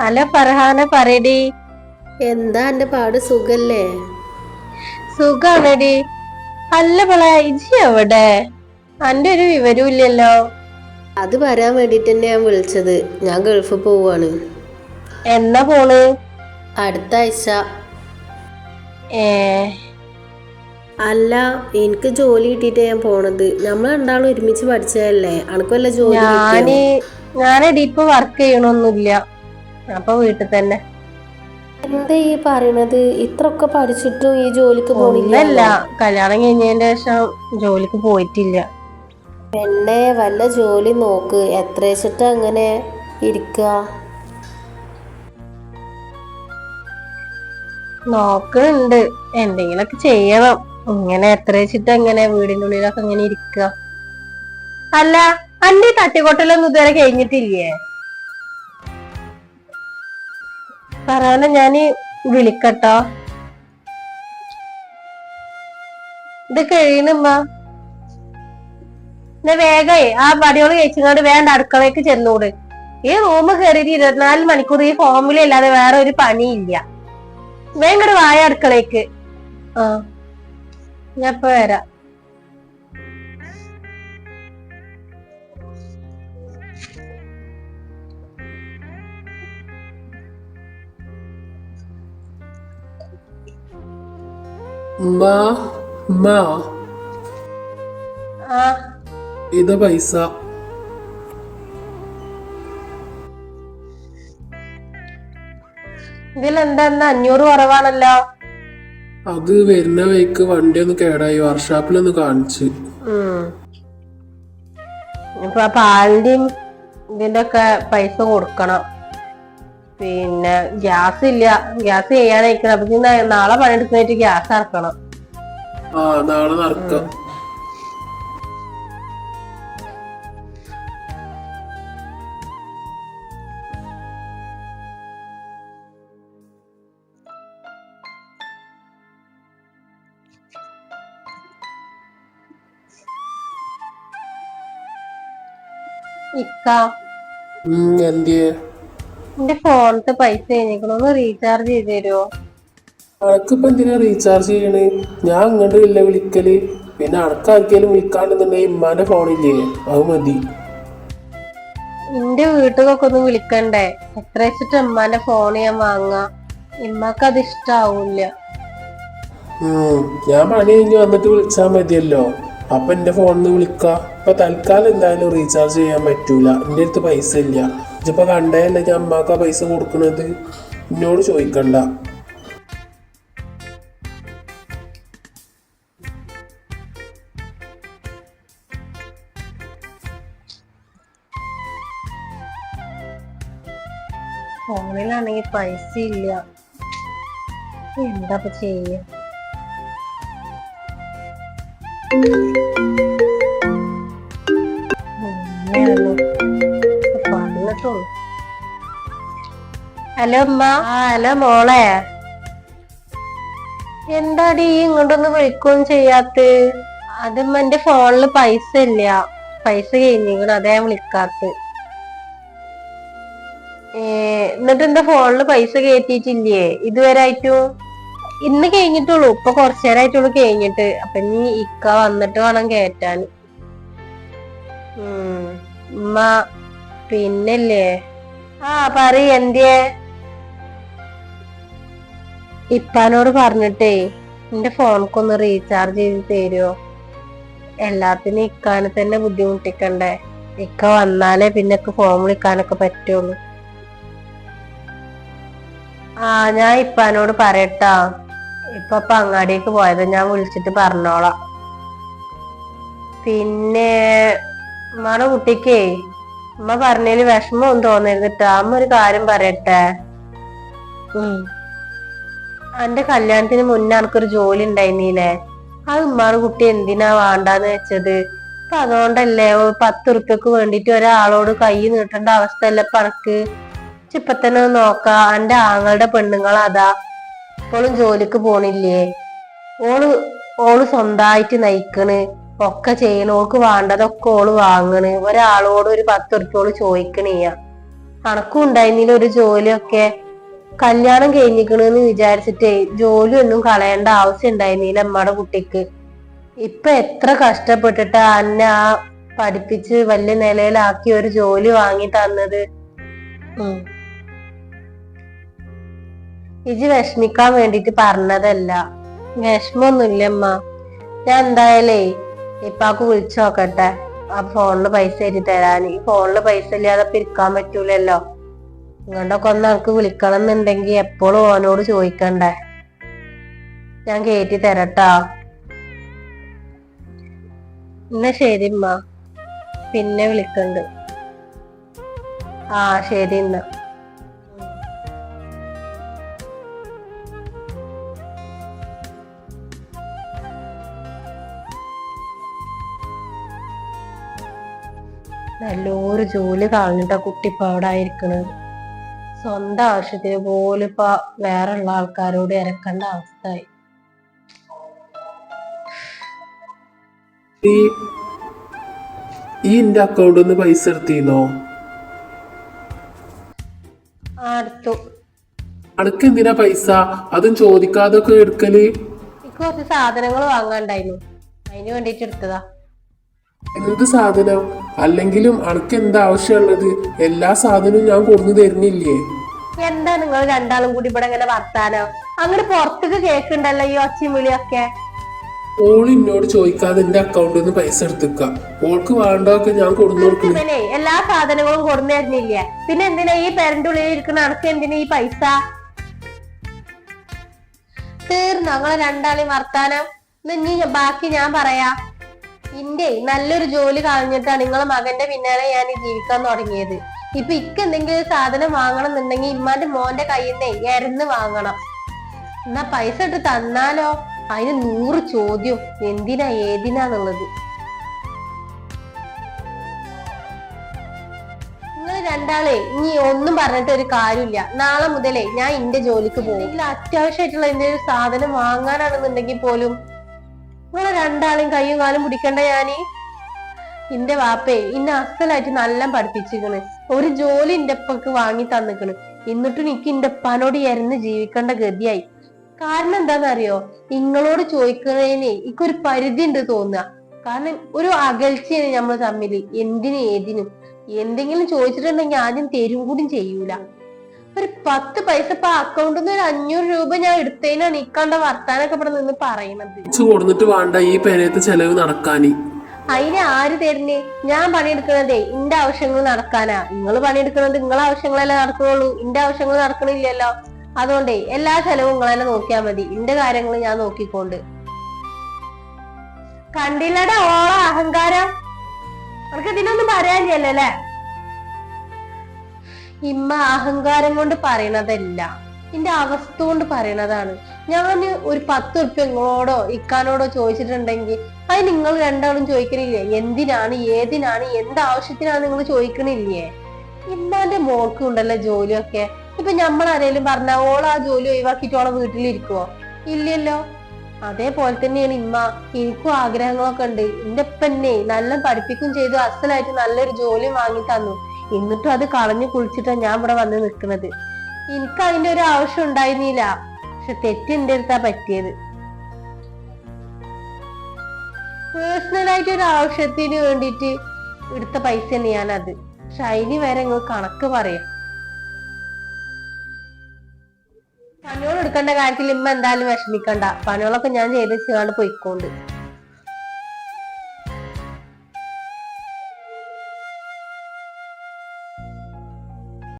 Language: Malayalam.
ഹലോ ഫർഹാന പറയടി. എന്താ എന്റെ പാട്? സുഖല്ലേ? സുഖാണടി. അല്ല പള ഇജി അവിടെ അന്റെ ഒരു വിവരവും ഇല്ലല്ലോ. അത് വരാൻ വേണ്ടിട്ട് തന്നെ ഞാൻ വിളിച്ചത്. ഞാൻ ഗൾഫ് പോവാണ്. എന്നാ പോണ് അടുത്ത ആഴ്ച. ഏ. അല്ല എനിക്ക് ജോലി കിട്ടിയിട്ട് ഞാൻ പോണത്. നമ്മൾ രണ്ടാളും ഒരുമിച്ച് പഠിച്ചതല്ലേ? അനക്കല്ല ജോലി ഞാൻ ഞാനടി ഇപ്പൊ വർക്ക് ചെയ്യണൊന്നുമില്ല. അപ്പൊ വീട്ടിൽ തന്നെ. എന്താ ഈ പറയണത്? ഇത്രയൊക്കെ പഠിച്ചിട്ടും ഈ ജോലിക്ക് പോണില്ല. കല്യാണം കഴിഞ്ഞതിന്റെ ശേഷം ജോലിക്ക് പോയിട്ടില്ല. പെണ്ണെ വല്ല ജോലി നോക്ക്. എത്ര വെച്ചിട്ട് അങ്ങനെ ഇരിക്കുക നോക്കുന്നുണ്ട് എന്തെങ്കിലൊക്കെ ചെയ്യണം. ഇങ്ങനെ എത്ര വെച്ചിട്ട് എങ്ങനെ വീടിന്റെ ഉള്ളിലൊക്കെ ഇങ്ങനെ ഇരിക്കുക അല്ല അന്റെ തട്ടിക്കൊട്ടലൊന്നും ഇതുവരെ കഴിഞ്ഞിട്ടില്ലേ? പറയാന ഞാൻ വിളിക്കട്ടോ. ഇത് കഴിയണമ്മ വേഗേ ആ പടിയോൾ കഴിച്ചുകൊണ്ട് വേണ്ട അടുക്കളയ്ക്ക് ചെന്നൂട്. ഈ റൂം കയറിയിട്ട് ഇരുപത്തിനാല് മണിക്കൂർ ഈ ഫോമിലല്ലാതെ വേറെ ഒരു പണിയില്ല. വേഗം വായ അടുക്കളയ്ക്ക് ആ. ഞാൻ ഇപ്പൊ വരാം. ഇത് പൈസ. ഇതിലെന്താ അഞ്ഞൂറ് കുറവാണല്ലോ. അത് വരുന്ന വഴിക്ക് വണ്ടി ഒന്ന് കേടായി. വർക്ക്ഷോപ്പിലൊന്ന് കാണിച്ച്. ഇപ്പൊ പാലിന്റെയും ഇതിന്റെ ഒക്കെ പൈസ കൊടുക്കണം. പിന്നെ ഗ്യാസ് ഇല്ല. ഗ്യാസ് ചെയ്യാനായിരിക്കണം. അപ്പൊ നാളെ പണിയെടുക്കുന്നതായിട്ട് ഗ്യാസ് ഇറക്കണം. ആ നാളെ നടക്കാം. ഇക്ക. എന്റെ ഫോണിലത്തെ പൈസ കഴിഞ്ഞിരിക്കണം ഒന്ന് റീചാർജ് ചെയ്ത് തരുമോ അനക്കിപ്പോ എന്തിനാ റീചാർജ് ചെയ്യണേ? ഞാൻ ഇങ്ങോട്ട് ഇല്ല വിളിക്കൽ. പിന്നെ അടക്കാക്കിയാലും വിളിക്കാണ്ടെന്നുണ്ടെങ്കിൽ ഇമ്മാന്റെ ഫോണില്ലേ അത് മതി. എന്റെ വീട്ടിലൊക്കെ ഒന്ന് വിളിക്കണ്ടേ? എത്ര വെച്ചിട്ട് ഇമ്മാന്റെ ഫോൺ ഞാൻ വാങ്ങാ? ഇമ്മക്ക് അത് ഇഷ്ടാവൂല ഞാൻ പണി കഴിഞ്ഞ് വന്നിട്ട് വിളിച്ചാ മതിയല്ലോ. അപ്പൊ എന്റെ ഫോണിൽ നിന്ന് വിളിക്കുക ഇപ്പം തൽക്കാലം എന്തായാലും റീചാർജ് ചെയ്യാൻ പറ്റൂല. എന്റെ അടുത്ത് പൈസ ഇല്ല. ഇതിപ്പോൾ കണ്ടതല്ലേ ഞാൻ അമ്മാക്കാ പൈസ കൊടുക്കണത്? എന്നോട് ചോദിക്കണ്ട. ഫോണിലാണെങ്കിൽ പൈസ ഇല്ല. എന്താ ചെയ്യ? ഹലോ അമ്മ ആ ഹലോ മോളെ. എന്താടി ഇങ്ങോട്ടൊന്ന് വിളിക്കുകയും ചെയ്യാത്ത അതും എന്റെ ഫോണിൽ പൈസ ഇല്ല. പൈസ കഴിഞ്ഞിരിക്കണം അതേ വിളിക്കാത്ത ഏ, എന്നിട്ട് എന്റെ ഫോണിൽ പൈസ കയറ്റിയിട്ടില്ലേ? ഇതുവരെ ആയിട്ടും? ഇന്ന് കഴിഞ്ഞിട്ടുള്ളൂ. ഇപ്പൊ കുറച്ചു നേരമായിട്ടുള്ളൂ കഴിഞ്ഞിട്ട്. അപ്പൊ ഇനി ഇക്ക വന്നിട്ട് വേണം കേറ്റാൻ ഉം. ഉമ്മ പിന്നല്ലേ? ആ പറ എന്തിയെ? ഇപ്പാനോട് പറഞ്ഞിട്ടേ എന്റെ ഫോണൊക്കൊന്ന് റീചാർജ് ചെയ്ത് തരുമോ എല്ലാത്തിനും ഇക്കാനെ തന്നെ ബുദ്ധിമുട്ടിക്കണ്ടേ? ഇക്ക വന്നാലേ പിന്നെ ഫോൺ വിളിക്കാനൊക്കെ പറ്റുള്ളൂ. ആ ഞാൻ ഇപ്പാനോട് പറയട്ടാ. ഇപ്പൊ അങ്ങാടിക്ക് പോയത്. ഞാൻ വിളിച്ചിട്ട് പറഞ്ഞോളാം. പിന്നെ ഉമ്മയുടെ കുട്ടിക്കേ ഉമ്മ പറഞ്ഞതിൽ വിഷമമൊന്നും തോന്നരുതിട്ടാ അമ്മ ഒരു കാര്യം പറയട്ടെ? ഉം. എന്റെ കല്യാണത്തിന് മുന്നേ എനിക്കൊരു ജോലി ഉണ്ടായിരുന്നില്ലേ? അത് ഉമ്മാറ് കുട്ടി എന്തിനാ വേണ്ടാന്ന് വെച്ചത്? അപ്പൊ അതുകൊണ്ടല്ലേ പത്ത് ഉറുപ്പ്യക്ക് വേണ്ടിട്ട് ഒരാളോട് കൈ നീട്ടേണ്ട അവസ്ഥ അല്ല ഇപ്പൊ ഇപ്പൊ തന്നെ നോക്കാ. എന്റെ ആങ്ങളുടെ പെണ്ണുങ്ങൾ അതാ. ഇപ്പോഴും ജോലിക്ക് പോണില്ലേ? ഓൾ ഓൾ സ്വന്തമായിട്ട് നയിക്കണ്. ഒക്കെ ചെയ്യണ. ഓൾക്ക് വേണ്ടതൊക്കെ ഓൾ വാങ്ങണ്. ഒരാളോട് ഒരു പത്ത് ഉറുപ്പ്യോൾ ചോദിക്കണിയ കണക്കും ഉണ്ടായിരുന്നില്ല ഒരു ജോലിയൊക്കെ. കല്യാണം കഴിഞ്ഞിക്കണെന്ന് വിചാരിച്ചിട്ടേ ജോലി ഒന്നും കളയേണ്ട ആവശ്യം ഉണ്ടായിരുന്നില്ല അമ്മയുടെ കുട്ടിക്ക്. ഇപ്പൊ എത്ര കഷ്ടപ്പെട്ടിട്ട് അന്നെ ആ പഠിപ്പിച്ച് വലിയ നിലയിലാക്കി ഒരു ജോലി വാങ്ങി തന്നത്. ഇജി വിഷമിക്കാൻ വേണ്ടിട്ട് പറഞ്ഞതല്ല. വിഷമൊന്നുമില്ല അമ്മ ഞാൻ എന്തായാലേ ഇപ്പാക്ക് വിളിച്ചു നോക്കട്ടെ. ആ ഫോണിൽ പൈസ എഴുതി തരാൻ ഈ ഫോണിൽ പൈസ ഇല്ലാതെ പിരിക്കാൻ പറ്റൂലല്ലോ. ഇങ്ങോട്ടൊക്കെ ഒന്ന് എനിക്ക് വിളിക്കണം എന്നുണ്ടെങ്കിൽ എപ്പോഴും ഓനോട് ചോദിക്കണ്ടേ? ഞാൻ കയറ്റി തരട്ടാ. എന്നാ ശരി ഉമ്മ. പിന്നെ വിളിക്കണ്ട്. ആ ശരി എന്നാ നല്ലൊരു ജോലി കളഞ്ഞിട്ടാ കുട്ടി ഇപ്പൊ അവിടെ ആയിരിക്കണത്. സ്വന്തം ആവശ്യത്തിന് പോലും ഇപ്പൊ വേറെ ഉള്ള ആൾക്കാരോട് ഇരക്കേണ്ട അവസ്ഥയായി. ഈ എന്റെ അക്കൗണ്ടിൽ നിന്ന് പൈസ എടുത്തിരുന്നോ? ആ അടുത്തു അനക്ക് എന്തിനാ പൈസ? അതും ചോദിക്കാതൊക്കെ എടുക്കൽ? എനിക്ക് കുറച്ച് സാധനങ്ങൾ വാങ്ങാണ്ടായിരുന്നു അതിന് വേണ്ടിട്ട് എടുത്തതാ. എന്ത് സാധനം? അല്ലെങ്കിലും അനക്ക് എന്താ ആവശ്യമുള്ളത് എല്ലാ സാധനവും ഞാൻ കൊടുന്നു തരുന്നില്ലേ? എന്താ നിങ്ങൾ രണ്ടാളും കൂടി ഇവിടെ ഇങ്ങനെ വർത്താനോ? അങ്ങനെ പുറത്തേക്ക് കേക്കുണ്ടല്ലോ ഈ ഒച്ചയും വിളിയൊക്കെ. ഓൾ എന്നോട് ചോദിക്കാതെ എന്റെ അക്കൗണ്ടിൽ നിന്ന് പൈസ എടുത്തേക്ക. ഓൾക്ക് വേണ്ടതൊക്കെ ഞാൻ കൊടുന്നു കൊടുക്കുന്നു എല്ലാ സാധനങ്ങളും കൊടുന്നു തരുന്നില്ലേ? പിന്നെ എന്തിനാ ഈ പേരന്റെ ഉള്ളിൽ ഇരിക്കുന്ന അനക്ക് എന്തിനാ ഈ പൈസ? തീർന്നു? ഞങ്ങളെ രണ്ടാളെയും വർത്താനം. ബാക്കി ഞാൻ പറയാ. ഇന്റെ നല്ലൊരു ജോലി കളഞ്ഞിട്ടാണ് നിങ്ങളെ മകന്റെ പിന്നാലെ ഞാൻ ജീവിക്കാൻ തുടങ്ങിയത്. ഇപ്പൊ ഇക്ക് എന്തെങ്കിലും സാധനം വാങ്ങണം എന്നുണ്ടെങ്കിൽ ഇമ്മാന്റെ മോന്റെ കയ്യിൽ നിന്ന് എരന്ന് വാങ്ങണം. എന്നാ പൈസ ഇട്ട് തന്നാലോ? അതിന് നൂറ് ചോദ്യം. എന്തിനാ ഏതിനാന്നുള്ളത്? നിങ്ങൾ രണ്ടാളെ ഇനി ഒന്നും പറഞ്ഞിട്ട് ഒരു കാര്യമില്ല. നാളെ മുതലേ ഞാൻ ഇന്റെ ജോലിക്ക് പോകും. അത്യാവശ്യമായിട്ടുള്ള ഒരു സാധനം വാങ്ങാനാണെന്നുണ്ടെങ്കിൽ പോലും നിങ്ങളെ രണ്ടാളെയും കയ്യും കാലും പിടിക്കണ്ട ഞാൻ. എന്റെ വാപ്പേ ഇന്നെ അസലായിട്ട് നല്ല പഠിപ്പിച്ചിക്കണ് ഒരു ജോലി എന്റെ വാങ്ങി തന്നിക്കണ്. എന്നിട്ടും എനിക്ക് ഇന്റെ ഉപ്പാനോട് ജീവിക്കേണ്ട ഗതിയായി. കാരണം എന്താണെന്നറിയോ? നിങ്ങളോട് ചോദിക്കുന്നതിന് ഇക്കൊരു പരിധി ഉണ്ട് തോന്നുക. കാരണം ഒരു അകൽച്ചയാണ് നമ്മൾ തമ്മിൽ എന്തിനും ഏതിനും. എന്തെങ്കിലും ചോദിച്ചിട്ടുണ്ടെങ്കിൽ ആദ്യം തരും കൂടി ചെയ്യൂല. ഒരു പത്ത് പൈസ ഇപ്പൊ അക്കൗണ്ടിൽ നിന്ന് ഒരു അഞ്ഞൂറ് രൂപ ഞാൻ എടുത്തതിനാണ് ഇക്കാണ്ട വർത്താനൊക്കെ ഇവിടെ നിന്ന് പറയണത്. കൊടുത്തിട്ട് വേണ്ട ഈ പെരയത്തെ ചെലവ് നടക്കാനി. അതിന് ആര് തരുന്നേ? ഞാൻ പണിയെടുക്കണതേ എന്റെ ആവശ്യങ്ങൾ നടക്കാനാ. നിങ്ങൾ പണിയെടുക്കണത് നിങ്ങളെ ആവശ്യങ്ങളല്ലേ നടക്കുള്ളൂ എന്റെ ആവശ്യങ്ങൾ നടക്കണില്ലല്ലോ. അതുകൊണ്ടേ എല്ലാ ചെലവും നിങ്ങൾ തന്നെ നോക്കിയാൽ മതി. എന്റെ കാര്യങ്ങൾ ഞാൻ നോക്കിക്കൊണ്ട്. കണ്ടില്ലടാ ഓള അഹങ്കാരം. അവർക്ക് ഇതിനൊന്നും പറയാനില്ലല്ലേ ഇമ്മ അഹങ്കാരം കൊണ്ട് പറയണതല്ല. എന്റെ അവസ്ഥ കൊണ്ട് പറയണതാണ്. ഞാൻ ഒരു പത്ത് ഉറുപ്പ്യ നിങ്ങളോടോ ഇക്കാനോടോ ചോദിച്ചിട്ടുണ്ടെങ്കിൽ അത് നിങ്ങൾ രണ്ടാളും ചോദിക്കണില്ലേ? എന്തിനാണ് ഏതിനാണ് എന്ത് ആവശ്യത്തിനാണ് നിങ്ങൾ ചോദിക്കണില്ലേ? ഇമ്മാന്റെ മോൾക്കും ഉണ്ടല്ലോ ജോലിയൊക്കെ. ഇപ്പൊ നമ്മളാരേലും പറഞ്ഞ ഓൾ ആ ജോലി ഒഴിവാക്കിയിട്ട് വീട്ടിലിരിക്കുവോ? ഇല്ലല്ലോ. അതേപോലെ തന്നെയാണ് ഇമ്മ. എനിക്കും ആഗ്രഹങ്ങളൊക്കെ ഉണ്ട്. എന്റെ ഉപ്പന്നെ നല്ല പഠിപ്പിക്കും ചെയ്തു. അസലായിട്ട് നല്ലൊരു ജോലി വാങ്ങി തന്നു. എന്നിട്ടും അത് കളഞ്ഞു കുളിച്ചിട്ടാണ് ഞാൻ ഇവിടെ വന്ന് നിൽക്കുന്നത് എനിക്ക് അതിന്റെ ഒരു ആവശ്യം ഉണ്ടായിരുന്നില്ല. പക്ഷെ തെറ്റ് എന്റെ അടുത്താ പറ്റിയത്. പേഴ്സണലായിട്ട് ഒരു ആവശ്യത്തിന് വേണ്ടിയിട്ട് എടുത്ത പൈസ തന്നെയാണ് അത് പക്ഷെ അതിന് വരെ നിങ്ങൾ കണക്ക് പറയാം. പണിയോൾ എടുക്കേണ്ട കാര്യത്തിൽ ഇമ്മ എന്തായാലും വിഷമിക്കണ്ട. പണികളൊക്കെ ഞാൻ ചെയ്ത് ചെയ്യാണ്ട് പോയിക്കോണ്ട്.